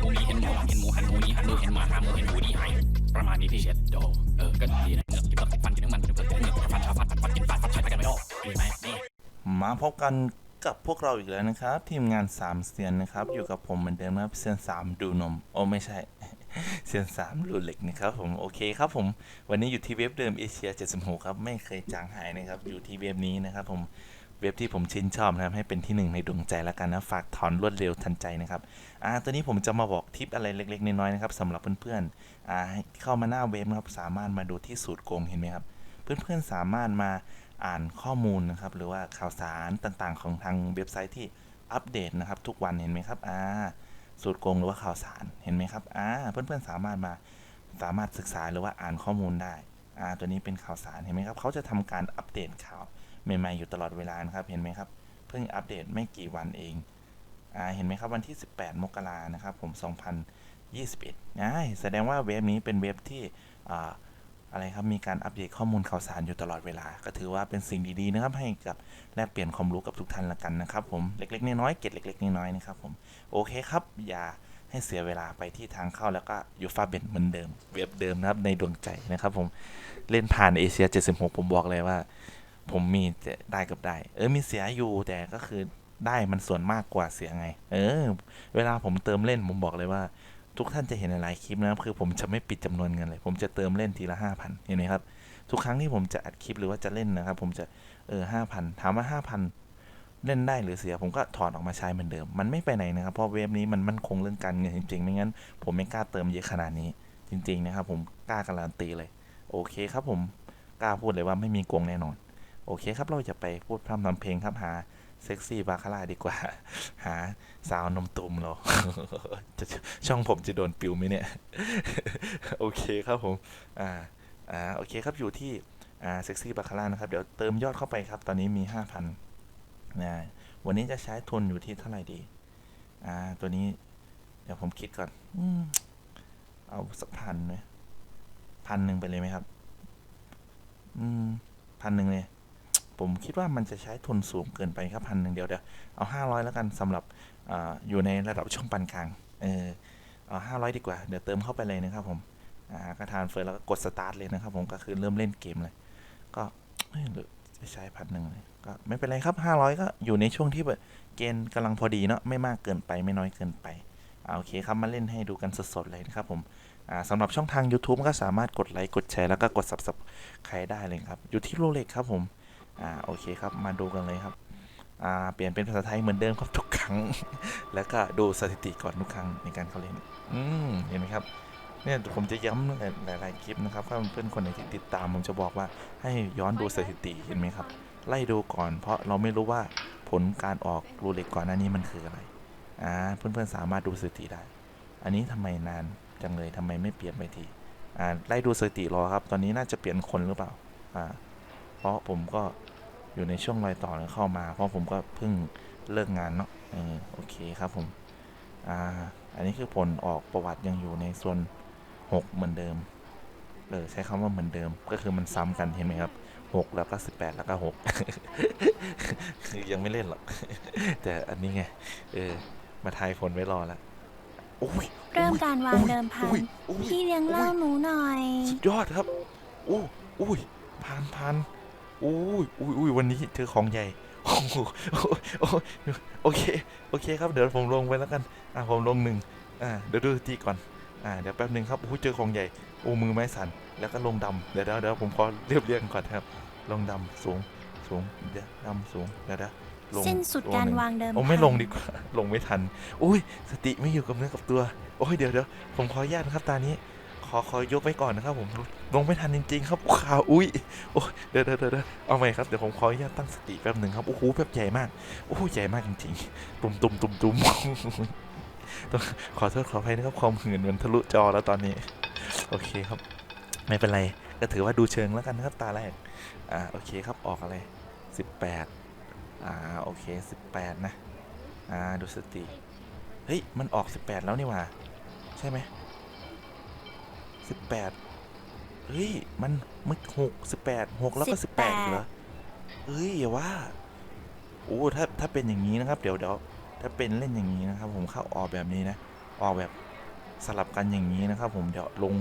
หมูมีเห็นหมูหมาเห็นหมูหันหมูนี้หันหมูเห็นหมาหาหมูเห็นหมูดีหายประมาณนี้พี่เช็ดโดเออก็ดีนะเงือกกินเปลือกฟันกินน้ำมันกินเปลือกติดเงือกฟันชาฟัดฟัดฟัดกินฟาดฟัดใช้ไปกันไม่รอดดีไหมนี่มาพบกันกับพวกเราอีกแล้วนะครับ ทีมงาน3เซียนนะครับ อยู่กับผมเหมือนเดิมนะครับเซียน3ดูนมโอ้ไม่ใช่เซียน3รูเหล็กนะครับผมโอเคครับผมวันนี้อยู่ที่เว็บเดิมเอเชีย76ครับไม่เคยจางหายนะครับอยู่ที่เว็บนี้นะครับผม เว็บที่ผมชื่นชอบนะครับให้เป็นที่หนึ่งในดวงใจแล้วกันนะฝากถอนรวดเร็วทันใจนะครับอ่าตัวนี้ผมจะมาบอกทิปอะไรเล็กๆน้อยๆนะครับสำหรับเพื่อนๆอ่าเข้ามาหน้าเว็บนะครับสามารถมาดูที่สูตรโกงเห็นไหมครับเพื่อนๆสามารถมาอ่านข้อมูลนะครับหรือว่าข่าวสารต่างๆ ของทางเว็บไซต์ที่อัปเดตนะครับทุกวันเห็นไหมครับอ่าสูตรโกงหรือว่าข่าวสารเห็นไหมครับอ่าเพื่อนๆสามารถมาสามารถศึกษาหรือว่าอ่านข้อมูลได้อ่าตัวนี้เป็นข่าวสารเห็นไหมครับเขาจะทำการอัปเดตข่าว ใหม่ๆอยู่ตลอดเวลานะครับเห็นไหมครับ เพิ่งอัปเดตไม่กี่วันเองอ่าเห็นไหมครับวันที่ 18 มกรานะครับผม 2021อ่าแสดงว่าเว็บนี้เป็นเว็บที่อ่าอะไรครับมีการอัปเดตข้อมูลข่าวสารอยู่ตลอดเวลา ก็ถือว่าเป็นสิ่งดีๆนะครับให้กับแลกเปลี่ยนความรู้กับทุกท่านละกันนะครับผมเล็กๆน้อยๆเก็ดเล็กๆน้อยๆนะครับผมโอเคครับ อย่าให้เสียเวลาไปที่ทางเข้าแล้วก็ยูฟาเบนเหมือนเดิม เว็บเดิมนะครับในดวงใจนะครับผมเล่นผ่านเอเชีย 76 ผมบอกเลยว่า ผมมีแต่ได้กับได้ เออมีเสียอยู่แต่ก็คือได้มันส่วนมากกว่าเสียไง เออ เวลาผมเติมเล่นผมบอกเลยว่า ทุกท่านจะเห็นในหลายคลิปนะครับคือผมจะไม่ปิดจำนวนเงินเลย ผมจะเติมเล่นทีละห้าพันเห็นไหมครับ ทุกครั้งที่ผมจะอัดคลิปหรือว่าจะเล่นนะครับ ผมจะเออห้าพันถามว่าห้าพันเล่นได้หรือเสียผมก็ถอดออกมาใช้เหมือนเดิม มันไม่ไปไหนนะครับ เพราะเว็บนี้มันมั่นคงเรื่องการเงินจริงๆ ไม่งั้น ผมไม่กล้าเติมเยอะขนาดนี้ จริง ๆ นะครับ ผมกล้าการันตีเลย โอเคครับผมกล้าพูดเลยว่าไม่มีโกงแน่นอน โอเคครับเราจะไปพูดพร่ำทำเพลงครับหาเซ็กซี่บาคาร่าดีกว่า หาสาวนมตุ่มเราจะช่องผมจะโดนปิวไหมเนี่ย โอเคครับผม อ่า อ่า โอเคครับอยู่ที่ อ่า เซ็กซี่บาคาร่านะครับ เดี๋ยวเติมยอดเข้าไปครับ ตอนนี้มีห้าพันนะวันนี้จะใช้ทุนอยู่ที่เท่าไหร่ดี อ่า ตัวนี้ เดี๋ยวผมคิดก่อน อืม เอาสักพันไหมพันหนึ่งไปเลยไหมครับ อืม พันหนึ่งเลย ผมคิดว่ามันจะใช้ทุนสูงเกินไปครับพันหนึ่งเดียวเดี๋ยวเอาห้าร้อยแล้วกันสำหรับออยู่ในระดับช่วงปานกลางเออเอาห้าร้อยดีกว่า เดี๋ยวเติมเข้าไปเลยนะครับผมอ่าก็ทานเฟิร์สแล้วก็กดสตาร์ทเลยนะครับผมก็คือเริ่มเล่นเกมเลย ก็หรือจะใช้พันหนึ่งเลยก็ไม่เป็นไรครับห้าร้อยก็อยู่ในช่วงที่แบบเกณฑ์กำลังพอดีเนาะไม่มากเกินไปไม่น้อยเกินไปอ่าโอเคครับมาเล่นให้ดูกันสดๆเลยนะครับผมสำหรับช่องทาง YouTube ก็สามารถกดไลค์ กดแชร์ แล้วก็กด Subscribe ได้เลยครับ อยู่ที่โรเล็กครับผม อ่าโอเคครับมาดูกันเลยครับอ่าเปลี่ยนเป็นภาษาไทยเหมือนเดิมครับทุกครั้ง แล้วก็ดูสถิติก่อนทุกครั้งในการเข้าเล่นอืมเห็นไหมครับเนี่ยผมจะย้ำหลาย ๆ คลิปนะครับถ้าเพื่อนๆคนไหนที่ติดตามผมจะบอกว่าให้ย้อนดูสถิติเห็นไหมครับ ไล่ดูก่อน เพราะเราไม่รู้ว่าผลการออกรูเล็กก่อนหน้านี้มันคืออะไรอ่าเพื่อน ๆ สามารถดูสถิติได้ อันนี้ทำไมนานจังเลยทำไมไม่เปลี่ยนไปทีอ่าไล่ดูสถิติรอครับ ตอนนี้น่าจะเปลี่ยนคนหรือเปล่าอ่า เพราะผมก็อยู่ในช่วงรอยต่อเนี่ยเข้ามา เพราะผมก็เพิ่งเลิกงานเนาะเออโอเคครับผมอ่าอันนี้คือผลออกประวัติยังอยู่ในส่วนหกเหมือนเดิมเออใช้คำว่าเหมือนเดิมก็คือมันซ้ำกันเห็นไหมครับหกแล้วก็สิบแปดแล้วก็หกคือยังไม่เล่นหรอก แต่อันนี้ไงเออมาทายผลไว้รอแล้วโอ้ยเริ่มการวางเดิมพันอุ้ยอุ้ยพี่เลี้ยงเหล่าหนูหน่อย สุดยอดครับอู้อุ้ยพันพัน อุ้ยอุ้ยอุ้ยวันนี้เจอของใหญ่โอ้โหโอ้โหโอเค โอเคครับ เดี๋ยวผมลงไปแล้วกัน อ่าผมลงหนึ่งอ่า เดี๋ยวดูสถิติก่อน อ่า เดี๋ยวแป๊บหนึ่งครับโอ้โหเจอของใหญ่ โอ้ มือไม้สั่น แล้วก็ลงดำ เดี๋ยวเดี๋ยวเดี๋ยวผมขอเรียบเรียงก่อนครับ ลงดำสูง สูง เดี๋ยวดำสูง เดี๋ยวเดี๋ยวลงสิ้นสุดการลงหนึ่วางเดิมโอ้ไม่พันลงดีกว่า ลงไม่ทัน อุ้ย สติไม่อยู่กับเนื้อกับตัว โอ้ย เดี๋ยวเดี๋ยวผมขออนุญาตนะครับตานี้ ขอขอยกไว้ก่อนนะครับผมลงไม่ทันจริงๆครับข่าวอุ้ยโอ้เดี๋ยวเดี๋ยวเดี๋ยวเอาใหม่ครับเดี๋ยวผมขออนุญาตตั้งสติแป๊บหนึ่งครับโอ้โหแบบใหญ่มากโอ้โหใหญ่มากจริงๆตุ่มตุ่มตุ่มตุ่มต้องขอโทษขออภัยนะครับความหื่นมันทะลุจอแล้วตอนนี้ โอเคครับ ไม่เป็นไรก็ถือว่าดูเชิงแล้วกันนะครับตาแรกอ่าโอเคครับออกอะไรสิบแปดอ่าโอเคสิบแปดนะอ่าดูสติเฮ้ยมันออกสิบแปดแล้วนี่ว่าใช่ไหม สิบแปดเฮ้ย มันมึกหกสิบแปดหกแล้วก็สิบแปดเหรอเฮ้ยอย่าว่าโอ้ถ้าถ้าเป็นอย่างนี้นะครับ เดี๋ยวเดี๋ยวถ้าเป็นเล่นอย่างนี้นะครับ ผมเข้าออกแบบนี้นะ ออกแบบสลับกันอย่างนี้นะครับ ผมเดี๋ยวลง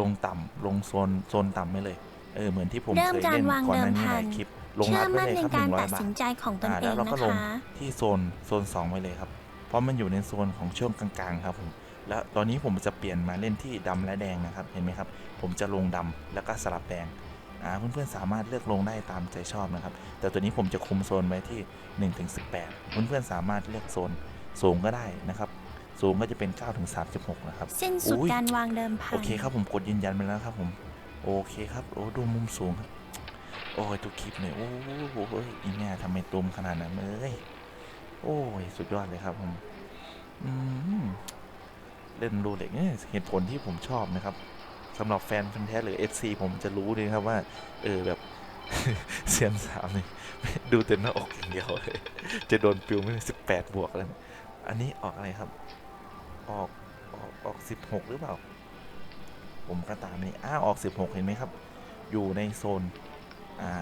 ลงต่ำลงโซนโซนต่ำไปเลย เออเหมือนที่ผมเริ่เคมยการเล่นวางก่อนหน้าเดิมนี้หพัลานยคลิปลงเชื่รัอดไว้มั่นเลยในครับหการนึ่งร้อตัยดบาทสินใจของตนอ่าเอแล้วงเราก็นะลงคะที่โซนโซน2ไว้เลยครับ เพราะมันอยู่ในโซนของช่วงกลางๆครับผม แล้วตอนนี้ผมจะเปลี่ยนมาเล่นที่ดำและแดงนะครับเห็นไหมครับ ผมจะลงดำแล้วก็สลับแดงอ่าเพื่อนๆสามารถเลือกลงได้ตามใจชอบนะครับ แต่ตัวนี้ผมจะคุมโซนไว้ที่1ถึง18เพื่อนๆสามารถเลือกโซนสูงก็ได้นะครับ สูงก็จะเป็น9ถึง36 นะครับสิ้นสุดอุ๊ยการวางเดิมพันโอเคครับผมกดยืนยันไปแล้วครับผมโอเคครับโอ้ดูมุมสูงครับโอ้ยทุกคลิปเนี่ยโอ้โหอีแม่ทำไมตุมขนาดนั้นเลยโอ้ยสุดยอดเลยครับผมอืม เล่นรูเล็กเนี่ยเหตุผลที่ผมชอบนะครับสำหรับแฟนพันธ์แท้หรือ FC ผมจะรู้เลยครับว่า เออแบบเซียนสามนี่ดูแต่หน้าอกอย่างเดียวเลยจะโดนปิวไม่สิบแปดบวกแล้วอันนี้ออกอะไรครับ ออกออกออกสิบหกหรือเปล่า ผมก็ตามนี่อ้าออก16เห็นไหมครับ อยู่ในโซน อ่า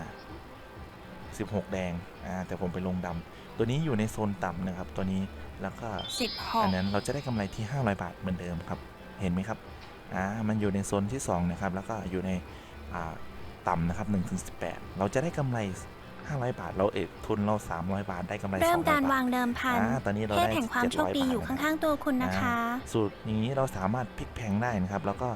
16 แดงอ่าแต่ผมไปลงดำตัวนี้อยู่ในโซนต่ำนะครับ ตัวนี้แล้วก็สิบหอักนนั้นเราจะได้กำไรที่ 500 บาทเหมือนเดิมครับ เห็นไหมครับอ่ามันอยู่ในโซนที่2นะครับแล้วก็อยู่ในอ่าต่ำนะครับ1ถึง18 เราจะได้กำไร 500 บาท เราเอ็ดทุนเรา 300 บาทได้กำไรเริ่ม200การบาทวางเดิมพันอ่าตอนนี้เราเทพได้แห่งความโชคดี700อยู่บาทนะครับข้างๆตัวคุณนะคะ สูตรอย่างนี้เราสามารถพลิกแพลงได้นะครับ แล้วก็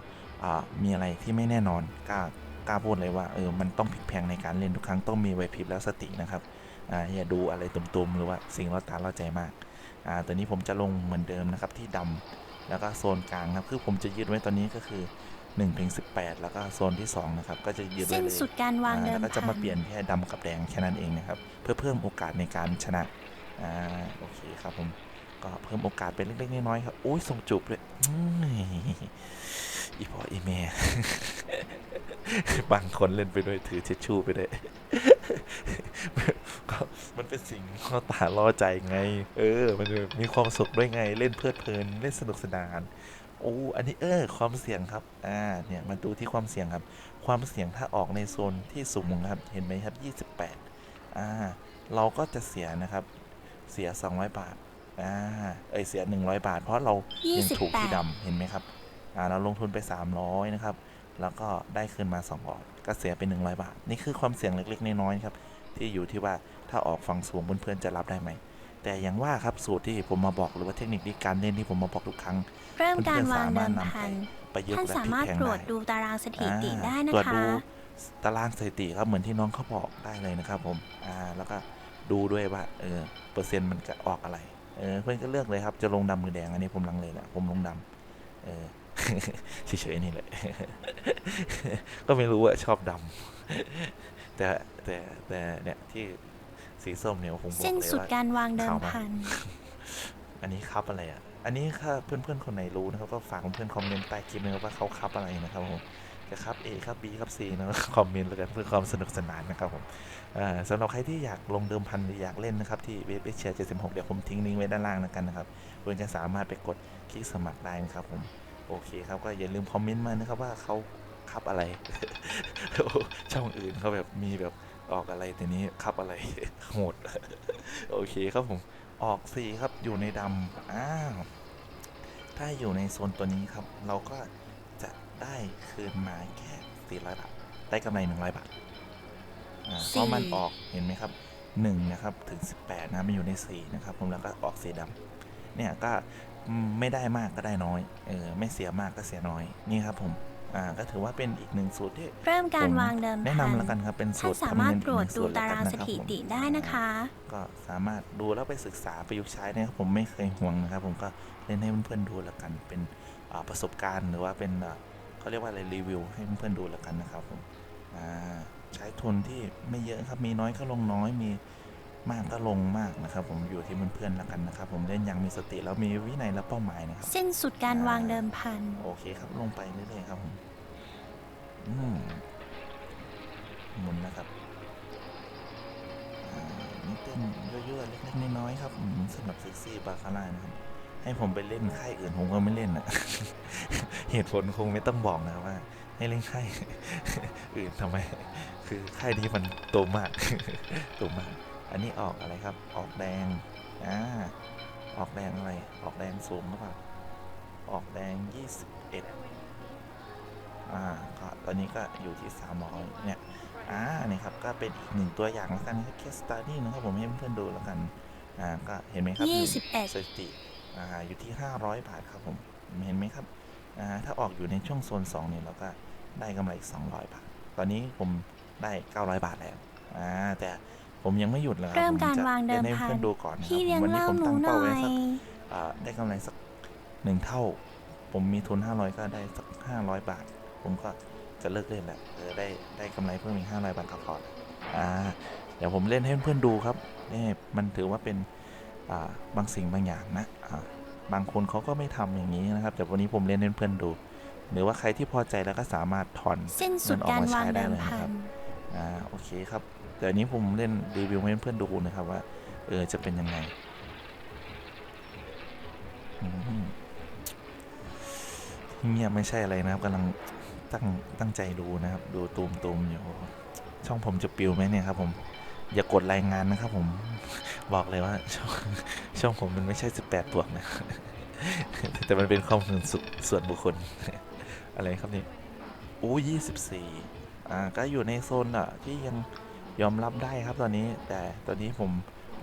อ่ามีอะไรที่ไม่แน่นอนกล้า กล้าพูดเลยว่าเออมันต้องพลิกแพลงในการเล่นทุกครั้งต้องมีไหวพริบและสตินะครับอ่าอย่าดูอะไรตุ่มๆหรือว่าสิ่งเราตาเราใจมากอ่าตัวนี้ผมจะลงเหมือนเดิมนะครับที่ดำแล้วก็โซนกลางนะครับคือผมจะยืดไว้ตอนนี้ก็คือ1ถึง18 แล้วก็โซนที่ 2 นะครับ ก็จะยืดไว้สิ้นเลยสุดการวางอ่าเดิแล้วมก็จะพัมานเปลี่ยนแค่ดำกับแดงแค่นั้นเองนะครับ เพื่อเพิ่มโอกาสในการชนะอ่าโอเคครับผมก็เพิ่มโอกาสเป็นเล็กๆน้อยๆครับโอ้ยส่งจูบเลยอื้ออีพออีเม บางคนเล่นไปด้วยถือเช็ดชู่ไปด้วยก็มันเป็นสิ่งข้อตาล่อใจไง เออ มันมีความสุขด้วยไงเล่นเพลิดเพลินเล่นสนุกสนานโอ้อันนี้เออความเสี่ยงครับ อ่า เนี่ยมาดูที่ความเสี่ยงครับ ความเสี่ยงถ้าออกในโซนที่สูงครับ เห็นไหมครับ 28 อ่า เราก็จะเสียนะครับ เสีย 200 บาท อ่า เอ้ยเสีย 100 บาท เพราะเรายังถูกที่ดำเห็นไหมครับ อ่า เราลงทุนไป 300 นะครับ แล้วก็ได้คืนมา200ก็เสียไป 100 บาท นี่คือความเสี่ยงเล็กๆ น้อยๆครับ ที่อยู่ที่ว่าถ้าออกฝั่งสูงเพื่อนๆจะรับได้ไหม แต่อย่างว่าครับสูตรที่ผมมาบอกหรือว่าเทคนิคที่การเล่นที่ผมมาบอกทุกครั้งเริ่มการวางเดิมเพื่อนๆสามารถนำไปพันประยุกท่านต์และสาพลิกมารถแพลงตรวจได้ดูตารางสถิติได้นะตรวจคะดูตารางสถิติครับเหมือนที่น้องเขาบอกได้เลยนะครับผมอ่าแล้วก็ดูด้วยว่าเออเปอร์เซ็นต์มันจะออกอะไรเออเพื่อนก็เลือกเลยครับจะลงดำหรือแดงอันนี้ผมลังเลแหละผมลงดำเออ เฉยๆนี่แหละ ก็ไม่รู้ว่าชอบดำแต่แต่แต่เนี่ยที่สีส้มเนี่ยผมบอกสิ้นเลยสุดว่าการวางเดิมข่าวมาพัน อันนี้ครับอะไรอะ อันนี้ถ้าเพื่อนๆคนไหนรู้นะครับก็ฝากเพื่อนๆคอมเมนต์ใต้คลิปนะครับว่าเขาครับอะไรนะครับผมจะครับ A ครับ B ครับ C นะคอมเมนต์แล้วกันเพื่อความสนุกสนานนะครับผมอ่าสำหรับใครที่อยากลงเดิมพันหรืออยากเล่นนะครับ ที่เว็บเอเชีย76 เดี๋ยวผมทิ้งลิงก์ไว้ด้านล่างแล้วกันนะครับเพื่อนจะสามารถไปกดคลิกสมัครได้นะครับผม โอเคครับก็อย่าลืมคอมเมนต์มานะครับว่าเขาครับอะไร ช่องอื่นเขาแบบมีแบบออกอะไรแต่นี้ครับอะไรโหดโอเคครับผมออกสีครับอยู่ในดำอ้าวถ้าอยู่ในโซนตัวนี้ครับ เราก็จะได้คืนมาแค่400บาทได้กำไร100บาทอ่าเพราะมันออกเห็นไหมครับ1นะครับถึง18นะมันอยู่ในสีนะครับผมแล้วก็ออกสีดำเนี่ยก็อืม ไม่ได้มากก็ได้น้อยเออไม่เสียมากก็เสียน้อยนี่ครับผมอ่าก็ถือว่าเป็นอีกหนึ่งสูตรที่เริ่มการวางเดิมแนะพันนำแล้วกันครับเป็นสูท่านตรสามารถทำเงินตรวจอีกหดูนึ่งสูตารางแล้วสกันนะคบถิผมติได้นะคะ ก็สามารถดูแล้วไปศึกษาประยุกต์ใช้นะครับผมไม่เคยห่วงนะครับ ผมก็เล่นให้เพื่อนๆดูแล้วกันเป็นอ่าประสบการณ์หรือว่าเป็นอ่าเขาเรียกว่าอะไรรีวิวให้เพื่อนๆดูแล้วกันนะครับผมอ่าใช้ทุนที่ไม่เยอะครับมีน้อยก็ลงน้อยมี มากก็ลงมากนะครับ ผมอยู่ที่เพื่อนๆแล้วกันนะครับ ผมเล่นอย่างมีสติแล้วมีวินัยและเป้าหมายนะครับสิ้นสุดการวางเดิมพัน โอเคครับลงไปเรื่อยๆครับผมอืมหมุนนะครับอ่านี่เต้นยั่วๆเล็กๆน้อยๆครับอืมสำหรับเซ็กซี่บาคาร่านะครับให้ผมไปเล่นค่ายอื่นผมก็ไม่เล่นอะ เหตุผลคงไม่ต้องบอกนะครับว่า ให้เล่นค่ายอื่นทำไม คือค่ายนี้มันโตมากโตมาก อันนี้ออกอะไรครับ ออกแดง อ่า ออกแดงอะไร ออกแดงสูงหรือเปล่า ออกแดง21อ่าก็ตอนนี้ก็อยู่ที่300เนี่ย อ่า นี่ครับ ก็เป็นอีกหนึ่งตัวอย่างแล้วกันนะครับ case study นะครับผมให้เพื่อนๆดูแล้วกัน อ่า ก็เห็นไหมครับยี่นี่สิบเอ็ดสถิติ อ่า อยู่ที่500บาทครับผม เห็นไหมครับ อ่า ถ้าออกอยู่ในช่วงโซน2เนี่ยเราก็ได้กำไรอีก200บาท ตอนนี้ผมได้900บาทแล้ว อ่า แต่ ผมยังไม่หยุดเลยคบเริ่มผการจะวางเดิมล่นให้พัน เพื่อนๆดูก่อนนะคพี่รับเลี้ยงวันี้เล่าผมหนูตั้งหน่เป้าอไว้ยสักอ่าได้กำไรสักหนึ่งเท่า ผมมีทุน500ก็ได้สัก500บาท ผมก็จะเลิกเล่นแหละเออได้ได้กำไรเพิ่มอีก500บาทก็พอละอ่าเดี๋ยวผมเล่นให้เพื่อนๆดูครับนี่มันถือว่าเป็นอ่าบางสิ่งบางอย่างนะอ่าบางคนเขาก็ไม่ทำอย่างนี้นะครับ แต่วันนี้ผมเล่นให้เพื่อนๆดู หรือว่าใครที่พอใจแล้วก็สามารถถอน สิ้นสุดการวางเดิมพัน อ่าโอเคครับเดี๋ยวนี้ผมเล่นรีวิวให้เพื่อนดูนะครับว่าเออจะเป็นยังไงเงียบไม่ใช่อะไรนะครับกำลังตั้งตั้งใจดูนะครับ ดูตูมตูมอยู่ช่องผมจะปิวไหมเนี่ยครับผมอย่ากดรายงานนะครับ ผมบอกเลยว่าช่องช่องผมมันไม่ใช่18บวกนะ แต่มันเป็นข้อมูลส่วนส่วนบุคคล อะไรครับนี่โอ้ยี่สิบสี่ อ่าก็อยู่ในโซนอะที่ยังยอมรับได้ครับตอนนี้ แต่ตอนนี้ผม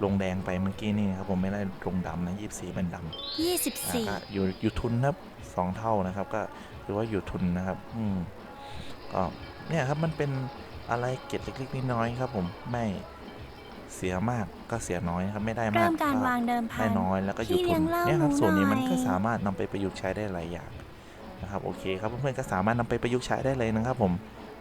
ลงแดงไปเมื่อกี้นี่ครับผมไม่ได้ลงดำนะยี่สิบสี่เป็นดำยี่สิบอ่าสี่ก็อยู่อยู่ทุนนะครับสองเท่านะครับ ก็ถือว่าอยู่ทุนนะครับ อืมก็เนี่ยครับมันเป็นอะไรเก็ดเล็กๆน้อยๆครับ ผมไม่เสียมากก็เสียน้อยนะครับ ไม่ได้มาก เริ่มการก็วางเดิมพัได้น น้อยแล้วก็อยู่พี่เลี้ทุยนงเล่าเนี่ยครับหนูส่วนนี้มันหน่อย ก็สามารถนำไปประยุกต์ใช้ได้หลายอย่างนะครับโอเคครับเพื่อนๆก็สามารถนำไปประยุกต์ใช้ได้เลยนะครับผม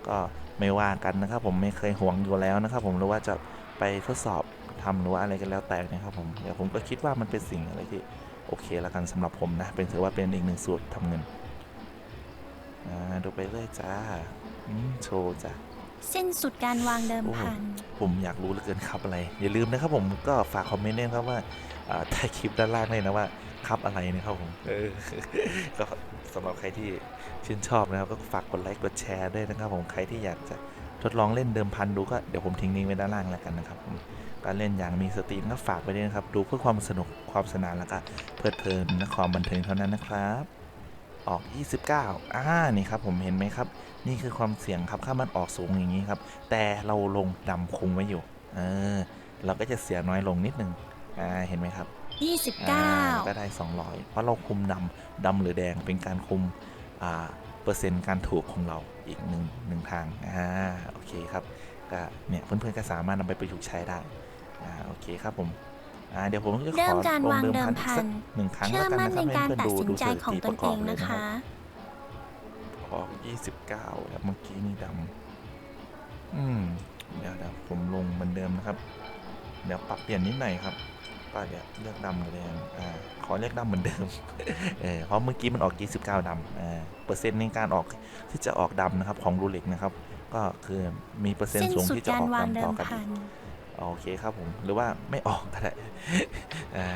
ก็ไม่ว่ากันนะครับ ผมไม่เคยห่วงอยู่แล้วนะครับ ผมหรือว่าจะไปทดสอบทำหรือว่าอะไรกันแล้วแต่นะครับผมเดี๋ยวผมก็คิดว่ามันเป็นสิ่งอะไรที่โอเคแล้วกันสำหรับผมนะเป็นถือว่าเป็นอีกหนึ่งสูตรทำเงินอ่าดูไปเรื่อยจ้าอืมโชว์จ้าสิ้นสุดการวางเดิมโอ้พัน ผมอยากรู้เหลือเกินครับอะไร อย่าลืมนะครับผมก็ฝากคอมเมนต์ด้วยนะครับว่าอ่าใต้คลิปด้านล่างเลยนะว่าครับอะไรนะครับผม เออก็ สำหรับใครที่ชื่นชอบนะครับ ก็ฝากกดไลค์กดแชร์ด้วยนะครับ ผมใครที่อยากจะทดลองเล่นเดิมพันดูก็เดี๋ยวผมทิ้งลิงก์ไว้ด้านล่างแล้วกันนะครับการเล่นอย่างมีสติก็ฝากไปด้วยนะครับ ดูเพื่อความสนุกความสนานแล้วก็เพลิดเพลินและความบันเทิงเท่านั้นนะครับ ออก 29อ่านี่ครับผมเห็นไหมครับ นี่คือความเสี่ยงครับถ้ามันออกสูงอย่างนี้ครับ แต่เราลงดำคุมไว้อยู่ เออ เราก็จะเสียน้อยลงนิดนึงอ่าเห็นไหมครับ ยี่สิบอ่าเก้าก็ได้ 200 เพราะเราคุมดำดำหรือแดงเป็นการคุมอ่าเปอร์เซ็นต์การถูกของเราอีกหนึ่งหนึ่งทางอ่าโอเคครับก็เนี่ยเพื่อนๆก็สามารถนำไปประยุกต์ใช้ได้อ่าโอเคครับผมอ่าเดี๋ยวผมจะขเริ่อมการลงวางเดิมเดิพัมนอีกพัสันกหนึ่งครั้งเชื่แล้อวกันมั่นนะครับในให้การเพื่อนตัดๆดูสินดูใจสถิของติตปนระกเออบงเลยนะนะครับคะออก29แล้วเมื่อกี้นี่ดำอืมเดี๋ยวเดี๋ยวผมลงเหมือนเดิมนะครับ เดี๋ยวปรับเปลี่ยนนิดหน่อยครับ ก็เดี๋ยวเลือกดำกับแดงอ่าขอเลือกดำเหมือนเดิมเออเพราะเมื่อกี้มันออก29ดำอ่าเปอร์เซ็นต์ในการออกที่จะออกดำนะครับของรูเล็กนะครับ ก็คือมีเปอร์เซ็นสิ้ต์นสูงสุดที่จะกาอรอกวางดำเดิต่อมกันพัอีกนโอเคครับผมหรือว่าไม่ออกก็ได้อ่า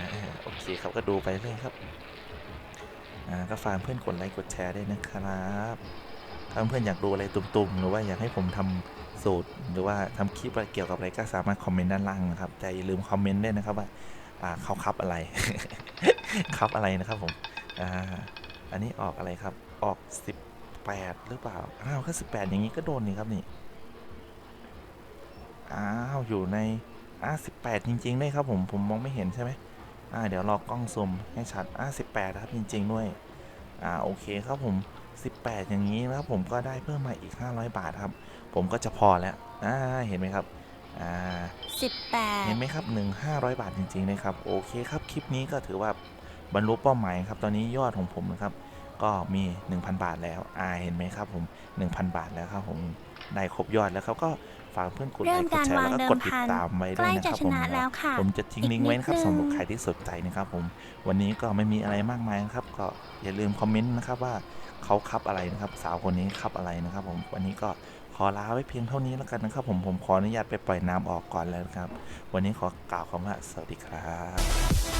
โอเคครับก็ดูไปเรื่อยครับอ่าก็ฝากเพื่อนกดไลค์กดแชร์ด้วยนะครับถ้าเพื่อนอยากดูอะไรตุ่มๆหรือว่าอยากให้ผมทำสูตร หรือว่าทำคลิปอะไรเกี่ยวกับอะไรก็สามารถคอมเมนต์ด้านล่างนะครับแต่อย่าลืมคอมเมนต์ด้วยนะครับว่า อ่าเขาคับอะไร คับอะไรนะครับผมอ่าอันนี้ออกอะไรครับออก18หรือเปล่าอ้าวถ้า18อย่างนี้ก็โดนนี่ครับนี่อ้าวอยู่ในอ่า18จริงๆด้วยครับผมผมมองไม่เห็นใช่ไหมอ่าเดี๋ยวรอกล้องซูมให้ชัดอ่า18ครับจริง ๆ ด้วยอ่าโอเคครับผม 18 อย่างนี้นะครับผมก็ได้เพิ่มมาอีก 500 บาทครับ ผมก็จะพอแล้วอ่าเห็นไหมครับ อ่าสิบแปดเห็นไหมครับหนึ่งห้าร้อยบาทจริงๆนะครับโอเคครับคลิปนี้ก็ถือว่าบรรลุเป้าหมายครับตอนนี้ยอดของผมนะครับก็มี 1,000 บาทแล้วอ่าเห็นไหมครับผม 1,000 บาทแล้วครับผมได้ครบยอดแล้วครับก็ฝากเพื่อนกดไลเริ่มค์กดการแชร์วางแล้วก็เดิกมดติดพันตามไว้ใกด้วยล้นะคจะรับชผมนะแล้วค่ะ ผมจะทิ้งอีกลิงก์ไว้นะครับนิดนึง สำหรับใครที่สนใจนะครับผมวันนี้ก็ไม่มีอะไรมากมายนะครับ ก็อย่าลืมคอมเมนต์นะครับว่าเขาคับอะไรนะครับ สาวคนนี้คับอะไรนะครับ ผมวันนี้ก็ ขอลาไว้เพียงเท่านี้แล้วกันนะครับ ผมผมขออนุญาตไปปล่อยน้ำออกก่อนแล้วนะครับ วันนี้ขอกล่าวคำว่าสวัสดีครับ